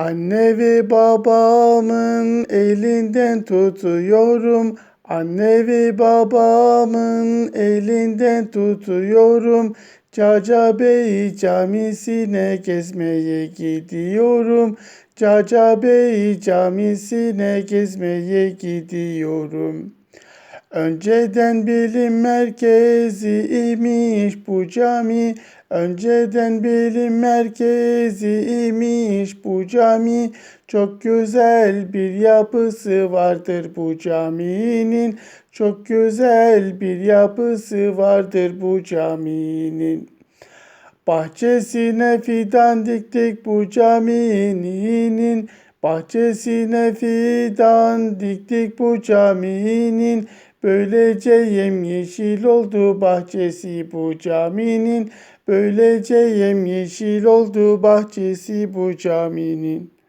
Anne ve babamın elinden tutuyorum. Anne ve babamın elinden tutuyorum. Caca Bey camisine gezmeye gidiyorum. Caca Bey camisine gezmeye gidiyorum. Önceden bilim merkezi imiş bu cami. Önceden bilim merkezi imiş bu cami. Çok güzel bir yapısı vardır bu caminin. Çok güzel bir yapısı vardır bu caminin. Bahçesine fidan diktik bu caminin. Bahçesine fidan diktik bu caminin. Böylece yemyeşil oldu bahçesi bu caminin. Böylece yemyeşil oldu bahçesi bu caminin.